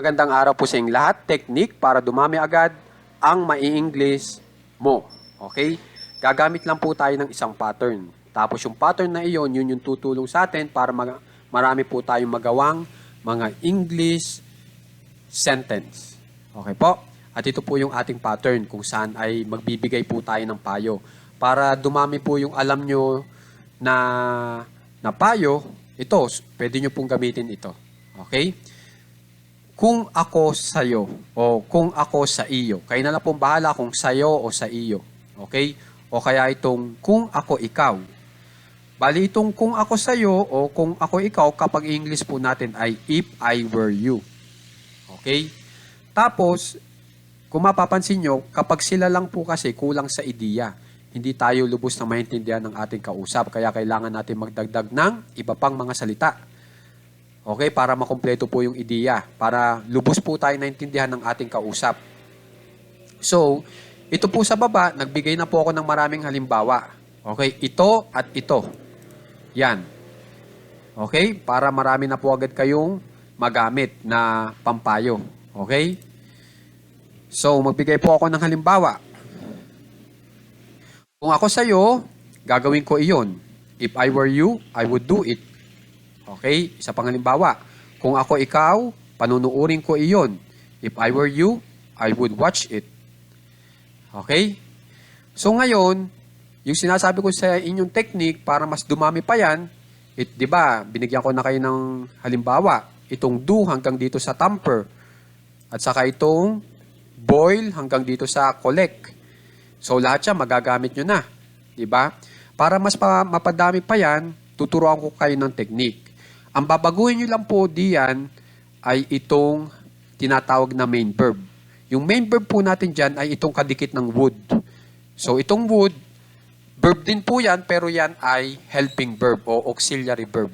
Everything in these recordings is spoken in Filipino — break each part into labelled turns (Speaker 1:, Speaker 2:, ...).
Speaker 1: Magandang araw po sa inyong lahat. Technique para dumami agad ang mai-English mo. Okay? Gagamit lang po tayo ng isang pattern. Tapos yung pattern na iyon, yun yung tutulong sa atin para mag- marami po tayong magawang mga English sentence. Okay po? At ito po yung ating pattern kung saan ay magbibigay po tayo ng payo. Para dumami po yung alam nyo na, na payo, ito, pwede nyo pong gamitin ito. Okay? Kung ako sa'yo o kung ako sa iyo. Kayo na lang pong bahala kung sa'yo o sa iyo. Okay? O kaya itong kung ako ikaw. Bali itong kung ako sa'yo o kung ako ikaw kapag English po natin ay if I were you. Okay? Tapos, kung mapapansin nyo, kapag sila lang po kasi kulang sa ideya, hindi tayo lubos na maintindihan ng ating kausap. Kaya kailangan natin magdagdag ng iba pang mga salita. Okay? Para makumpleto po yung ideya. Para lubos po tayo naintindihan ng ating kausap. So, ito po sa baba, nagbigay na po ako ng maraming halimbawa. Okay? Ito at ito. Yan. Okay? Para marami na po agad kayong magamit na pampayo. Okay? So, magbigay po ako ng halimbawa. Kung ako sa'yo, gagawin ko iyon. If I were you, I would do it. Okay? Isa pang halimbawa. Kung ako ikaw, panunuurin ko iyon. If I were you, I would watch it. Okay? So ngayon, yung sinasabi ko sa inyong technique para mas dumami pa yan, it, di ba, binigyan ko na kayo ng halimbawa. Itong do hanggang dito sa tamper. At saka itong boil hanggang dito sa collect. So lahat siya magagamit nyo na. Di ba? Para mas pa, mapadami pa yan, tuturuan ko kayo ng technique. Ang babaguhin nyo lang po diyan ay itong tinatawag na main verb. Yung main verb po natin dyan ay itong kadikit ng would. So itong would, verb din po yan, pero yan ay helping verb o auxiliary verb.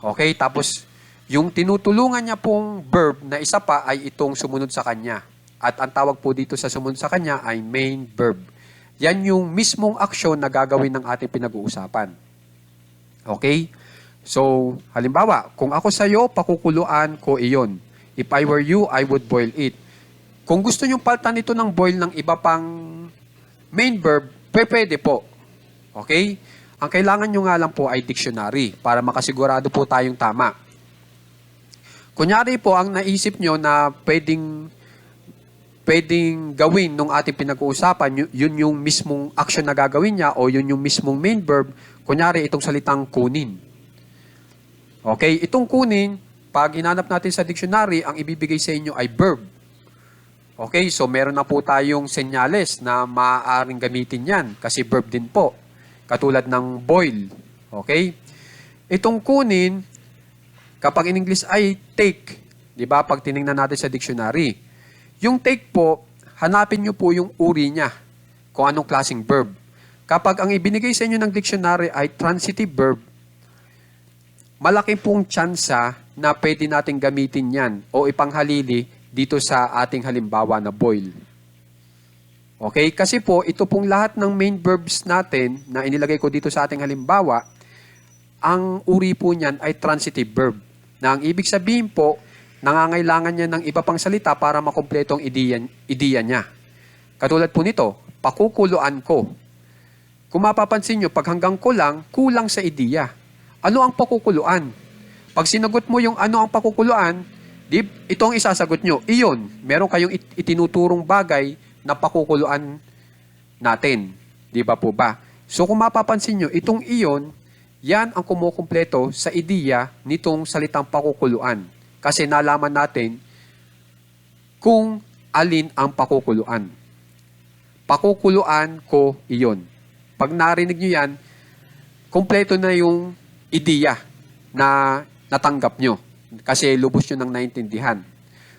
Speaker 1: Okay, tapos yung tinutulungan niya pong verb na isa pa ay itong sumunod sa kanya. At ang tawag po dito sa sumunod sa kanya ay main verb. Yan yung mismong aksyon na gagawin ng ating pinag-uusapan. Okay? So, halimbawa, kung ako sa'yo, pakukuluan ko iyon. If I were you, I would boil it. Kung gusto nyong paltan ito ng boil ng iba pang main verb, pwede po. Okay? Ang kailangan nyo nga lang po ay dictionary para makasigurado po tayong tama. Kunyari po, ang naisip nyo na pwedeng pwedeng gawin nung ating pinag-uusapan, yu- yun yung mismong action na gagawin niya o yun yung mismong main verb, kunyari itong salitang kunin. Okay, itong kunin, pag hinanap natin sa dictionary, ang ibibigay sa inyo ay verb. Okay, so meron na po tayong senyales na maaaring gamitin yan kasi verb din po. Katulad ng boil. Okay? Itong kunin, kapag in English ay take, di ba? Pag tiningnan natin sa dictionary, yung take po, hanapin nyo po yung uri niya, kung anong klaseng verb. Kapag ang ibinigay sa inyo ng dictionary ay transitive verb, malaki pong tsansa na pwede natin gamitin yan o ipanghalili dito sa ating halimbawa na boil. Okay? Kasi po, ito pong lahat ng main verbs natin na inilagay ko dito sa ating halimbawa, ang uri po niyan ay transitive verb. Na ang ibig sabihin po, nangangailangan niya ng iba pang salita para makumpleto ang ideya, ideya niya. Katulad po nito, pakukuluan ko. Kung mapapansin nyo, pag hanggang ko lang, kulang sa ideya. Ano ang pakukuluan? Pag sinagot mo yung ano ang pakukuluan, di, ito ang isasagot nyo. Iyon, meron kayong it- itinuturong bagay na pakukuluan natin. Di ba po ba? So kung mapapansin nyo, itong iyon, yan ang kumukumpleto sa ideya nitong salitang pakukuluan. Kasi nalaman natin kung alin ang pakukuluan. Pakukuluan ko iyon. Pag narinig nyo yan, kumpleto na yung ideya na natanggap nyo. Kasi lubos nyo ng naintindihan.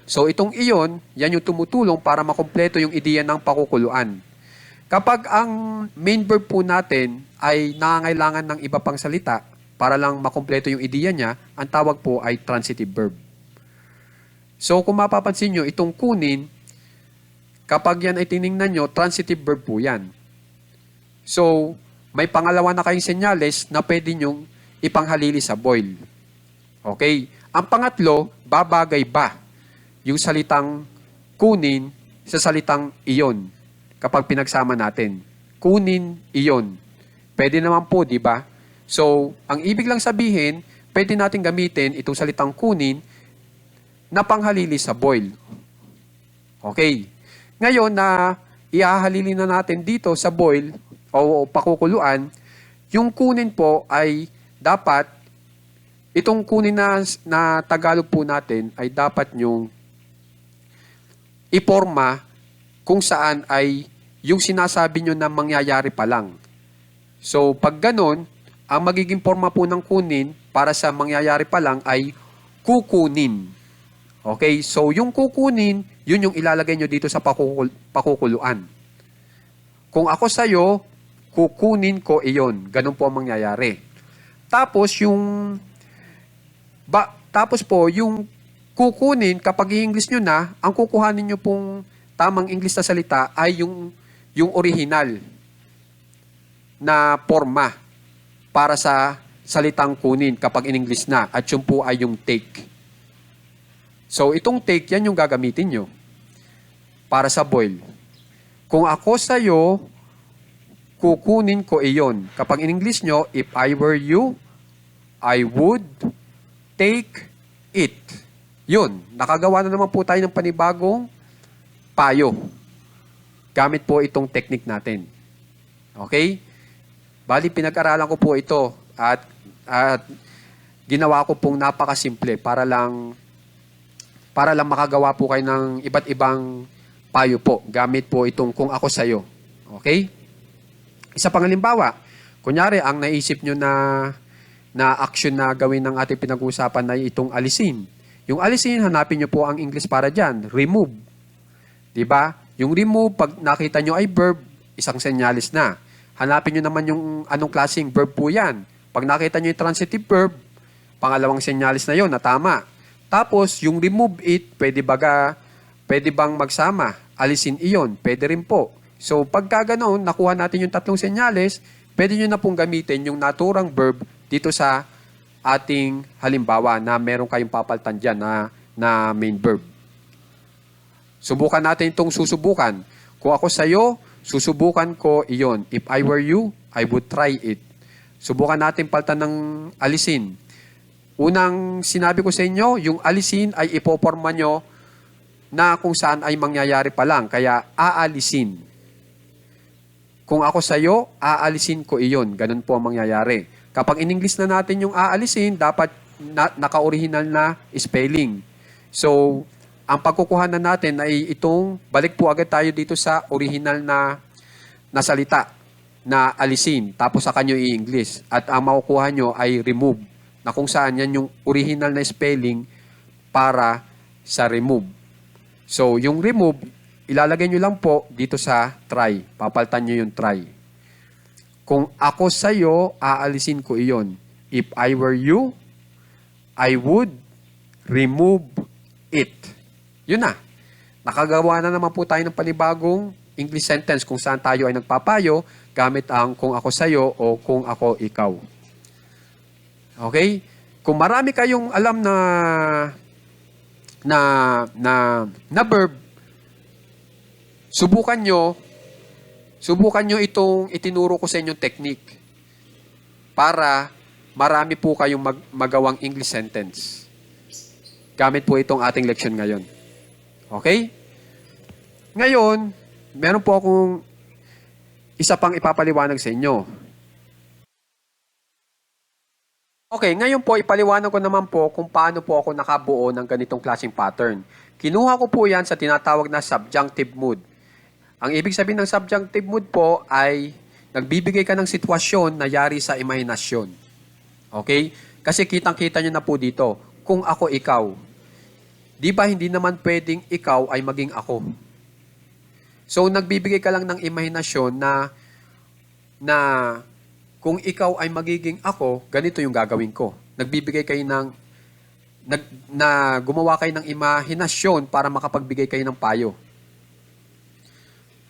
Speaker 1: So itong iyon, yan yung tumutulong para makumpleto yung ideya ng pakukuluan. Kapag ang main verb po natin ay nangangailangan ng iba pang salita para lang makumpleto yung ideya niya, ang tawag po ay transitive verb. So kung mapapansin nyo, itong kunin, kapag yan ay tiningnan nyo, transitive verb po yan. So, may pangalawa na kayong senyales na pwede nyong ipanghalili sa boil. Okay? Ang pangatlo, babagay ba? yung salitang kunin sa salitang iyon kapag pinagsama natin. Kunin, iyon. Pwede naman po, di ba? So, ang ibig lang sabihin, pwede natin gamitin itong salitang kunin na panghalili sa boil. Okay. Ngayon na ihahalili na natin dito sa boil o pakukuluan, yung kunin po ay dapat, itong kunin na, na Tagalog po natin ay dapat yung iporma kung saan ay yung sinasabi nyo na mangyayari pa lang. So, pag ganun, ang magiging forma po ng kunin para sa mangyayari pa lang ay kukunin. Okay? So, yung kukunin, yun yung ilalagay nyo dito sa pakukul- pakukuluan. Kung ako sa'yo, kukunin ko iyon. Ganun po ang mangyayari. Tapos, yung... Ba, tapos po, yung kukunin, kapag i-English nyo na, ang kukuhanin nyo pong tamang English na salita ay yung, yung original na forma para sa salitang kunin kapag in English na. At yun po ay yung take. So, itong take, yan yung gagamitin nyo para sa boil. Kung ako sa'yo, kukunin ko iyon. Kapag in English nyo, if I were you, I would take it. Yun, nakagawa na naman po tayo ng panibagong payo. Gamit po itong technique natin. Okay? Bali, pinag-aralan ko po ito at, at ginawa ko pong napakasimple para lang para lang makagawa po kayo ng iba't ibang payo po. Gamit po itong kung ako sa'yo. Okay? Isa pang halimbawa, kunyari, ang naisip nyo na, na action na gawin ng ating pinag-uusapan ay itong alisin. Yung alisin, hanapin nyo po ang English para dyan. Remove. ba? Yung remove, pag nakita nyo ay verb, isang senyalis na. Hanapin nyo naman yung anong klaseng verb po yan. Pag nakita nyo yung transitive verb, pangalawang senyalis na yon na tama. Tapos, yung remove it, pwede baga, pwede bang magsama? Alisin iyon, pwede rin po. So, pagka ganoon, nakuha natin yung tatlong senyales, pwede nyo na pong gamitin yung naturang verb dito sa ating halimbawa na meron kayong papaltan dyan na, na main verb. Subukan natin itong susubukan. Kung ako sa'yo, susubukan ko iyon. If I were you, I would try it. Subukan natin paltan ng alisin. Unang sinabi ko sa inyo, yung alisin ay ipoporma nyo na kung saan ay mangyayari pa lang. Kaya aalisin. Kung ako sa'yo, aalisin ko iyon. Ganun po ang mangyayari. Kapag in-English na natin yung aalisin, dapat na, naka-original na spelling. So, ang pagkukuhanan natin ay itong, balik po agad tayo dito sa original na, na salita na alisin, tapos sa kanyo i-English. At ang makukuha nyo ay remove, na kung saan yan yung original na spelling para sa remove. So, yung remove, ilalagay nyo lang po dito sa try. Papaltan nyo yung try. Kung ako sa'yo, aalisin ko iyon. If I were you, I would remove it. Yun na. Nakagawa na naman po tayo ng panibagong English sentence kung saan tayo ay nagpapayo gamit ang kung ako sa'yo o kung ako ikaw. Okay? Kung marami kayong alam na na na na verb, subukan nyo subukan nyo itong itinuro ko sa inyong technique para marami po kayong mag, magawang English sentence. Gamit po itong ating leksyon ngayon. Okay? Ngayon, meron po akong isa pang ipapaliwanag sa inyo. Okay, ngayon po ipaliwanag ko naman po kung paano po ako nakabuo ng ganitong klaseng pattern. Kinuha ko po yan sa tinatawag na subjunctive mood. Ang ibig sabihin ng subjunctive mood po ay nagbibigay ka ng sitwasyon na yari sa imahinasyon. Okay? Kasi kitang-kita nyo na po dito, kung ako ikaw, di ba hindi naman pwedeng ikaw ay maging ako? So, nagbibigay ka lang ng imahinasyon na na kung ikaw ay magiging ako, ganito yung gagawin ko. Nagbibigay kayo ng nag, na gumawa kayo ng imahinasyon para makapagbigay kayo ng payo.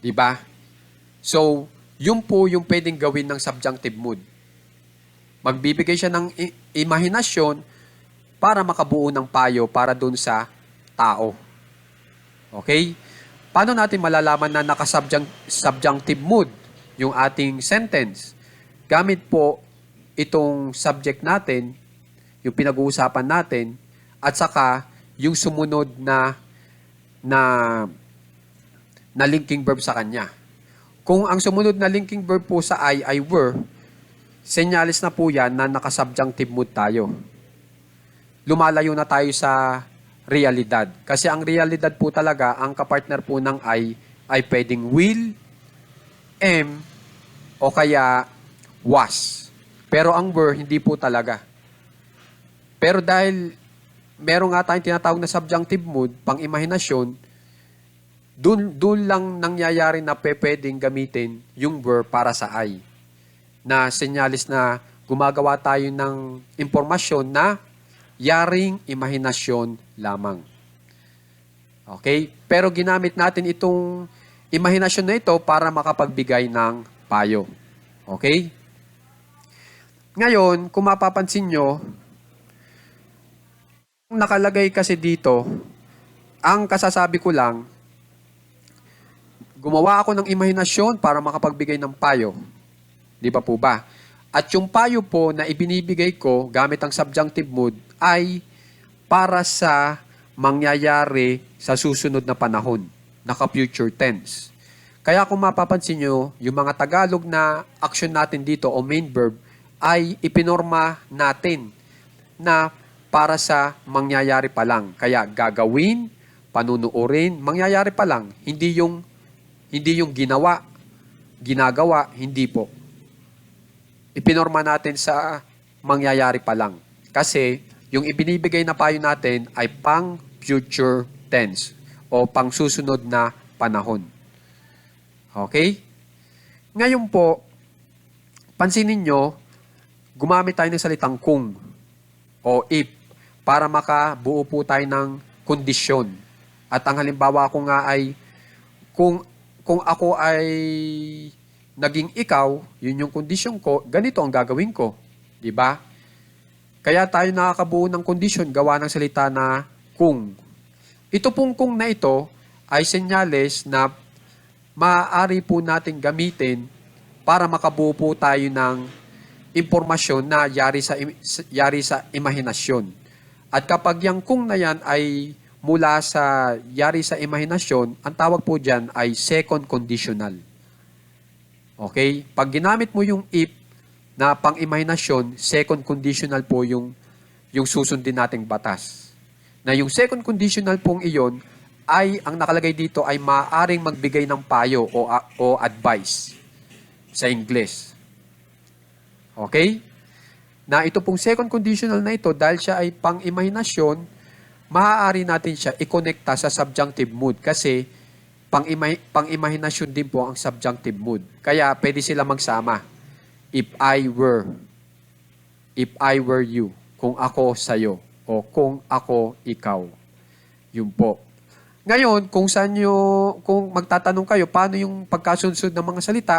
Speaker 1: 'Di ba? So, yun po yung pwedeng gawin ng subjunctive mood. Magbibigay siya ng imahinasyon para makabuo ng payo para dun sa tao. Okay? Paano natin malalaman na naka-subjunctive mood yung ating sentence? Gamit po itong subject natin, yung pinag-uusapan natin, at saka yung sumunod na na na linking verb sa kanya. Kung ang sumunod na linking verb po sa I ay were, senyalis na po yan na naka-subjunctive mood tayo. Lumalayo na tayo sa realidad. Kasi ang realidad po talaga, ang kapartner po ng I ay pwedeng will, am, o kaya was. Pero ang were, hindi po talaga. Pero dahil meron nga tayong tinatawag na subjunctive mood, pang dun, dun lang nangyayari na pwedeng gamitin yung were para sa I. Na senyalis na gumagawa tayo ng impormasyon na yaring imahinasyon lamang. Okay? Pero ginamit natin itong imahinasyon na ito para makapagbigay ng payo. Okay? Ngayon, kung mapapansin nyo, nakalagay kasi dito, ang kasasabi ko lang, gumawa ako ng imahinasyon para makapagbigay ng payo. Di ba po ba? At yung payo po na ibinibigay ko gamit ang subjunctive mood ay para sa mangyayari sa susunod na panahon, naka-future tense. Kaya kung mapapansin nyo, yung mga Tagalog na action natin dito o main verb ay ipinorma natin na para sa mangyayari pa lang. Kaya gagawin, panunuorin, mangyayari pa lang. Hindi yung hindi yung ginawa, ginagawa, hindi po. Ipinorma natin sa mangyayari pa lang. Kasi yung ibinibigay na payo natin ay pang future tense o pang susunod na panahon. Okay? Ngayon po, pansinin nyo, gumamit tayo ng salitang kung o if para makabuo po tayo ng kondisyon. At ang halimbawa ko nga ay kung kung ako ay naging ikaw, yun yung kondisyon ko, ganito ang gagawin ko. Di ba? Kaya tayo nakakabuo ng kondisyon gawa ng salita na kung. Ito pong kung na ito ay senyales na maaari po natin gamitin para makabuo po tayo ng impormasyon na yari sa, yari sa imahinasyon. At kapag yung kung na yan ay mula sa yari sa imahinasyon, ang tawag po dyan ay second conditional. Okay? Pag ginamit mo yung if na pang-imahinasyon, second conditional po yung, yung susundin nating batas. Na yung second conditional pong iyon ay, ang nakalagay dito ay maaaring magbigay ng payo o, o advice sa English. Okay? Na ito pong second conditional na ito, dahil siya ay pang-imahinasyon, maaari natin siya i-connecta sa subjunctive mood kasi pang-ima- pang-imahinasyon din po ang subjunctive mood. Kaya pwede sila magsama. If I were, if I were you, kung ako sa'yo, o kung ako ikaw. Yun po. Ngayon, kung saan nyo, kung magtatanong kayo, paano yung pagkasunod ng mga salita,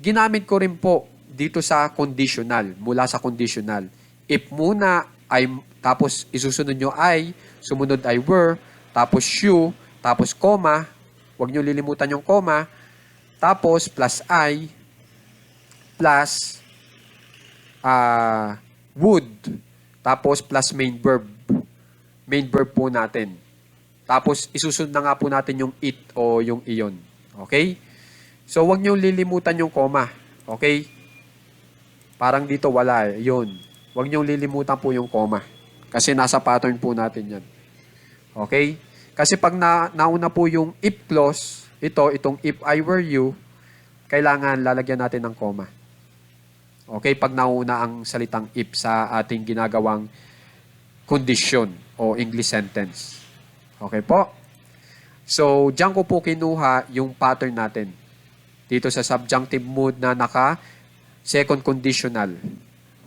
Speaker 1: ginamit ko rin po dito sa conditional, mula sa conditional. If muna ay, tapos isusunod nyo ay, sumunod ay were, tapos you, tapos comma, huwag nyo lilimutan yung comma, tapos plus I, plus ah would, tapos plus main verb. Main verb po natin. Tapos isusunod na nga po natin yung it o yung iyon. Okay? So, huwag nyo lilimutan yung comma. Okay? Parang dito wala eh. Yun. Huwag nyo lilimutan po yung comma. Kasi nasa pattern po natin yan. Okay? Kasi pag na, nauna po yung if clause, ito, itong if I were you, kailangan lalagyan natin ng comma. Okay? Pag nauna ang salitang if sa ating ginagawang condition o English sentence. Okay po? So, diyan ko po kinuha yung pattern natin. Dito sa subjunctive mood na naka second conditional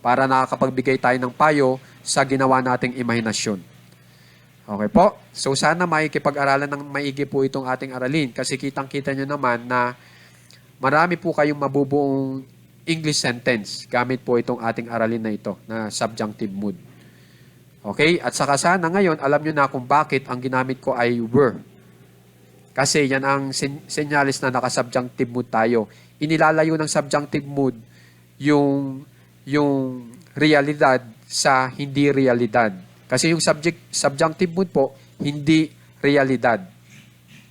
Speaker 1: para nakakapagbigay tayo ng payo sa ginawa nating imahinasyon. Okay po? So, sana makikipag-aralan ng maigi po itong ating aralin kasi kitang-kita nyo naman na marami po kayong mabubuong English sentence gamit po itong ating aralin na ito na subjunctive mood. Okay? At saka sana ngayon, alam nyo na kung bakit ang ginamit ko ay were. Kasi yan ang sen- senyales na naka-subjunctive mood tayo. Inilalayo ng subjunctive mood yung yung realidad sa hindi realidad. Kasi yung subject subjunctive mood po hindi realidad.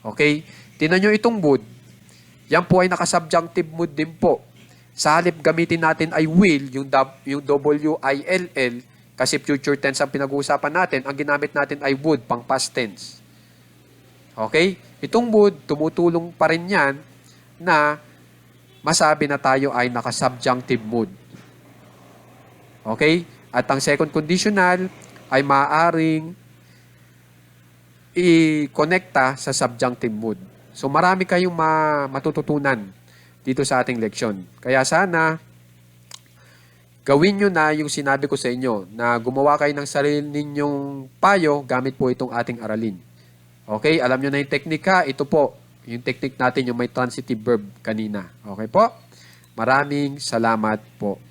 Speaker 1: Okay? Tingnan nyo itong mood. Yan po ay naka-subjunctive mood din po. Sa halip gamitin natin ay will, yung, yung W-I-L-L, kasi future tense ang pinag-uusapan natin, ang ginamit natin ay would, pang past tense. Okay? Itong would, tumutulong pa rin yan na masabi na tayo ay naka-subjunctive mood. Okay? At ang second conditional ay maaaring i-connecta sa subjunctive mood. So marami kayong ma- matututunan dito sa ating leksyon. Kaya sana gawin nyo na yung sinabi ko sa inyo na gumawa kayo ng sarili ninyong payo gamit po itong ating aralin. Okay? Alam nyo na yung teknika. Ito po, yung technique natin yung may transitive verb kanina. Okay po? Maraming salamat po.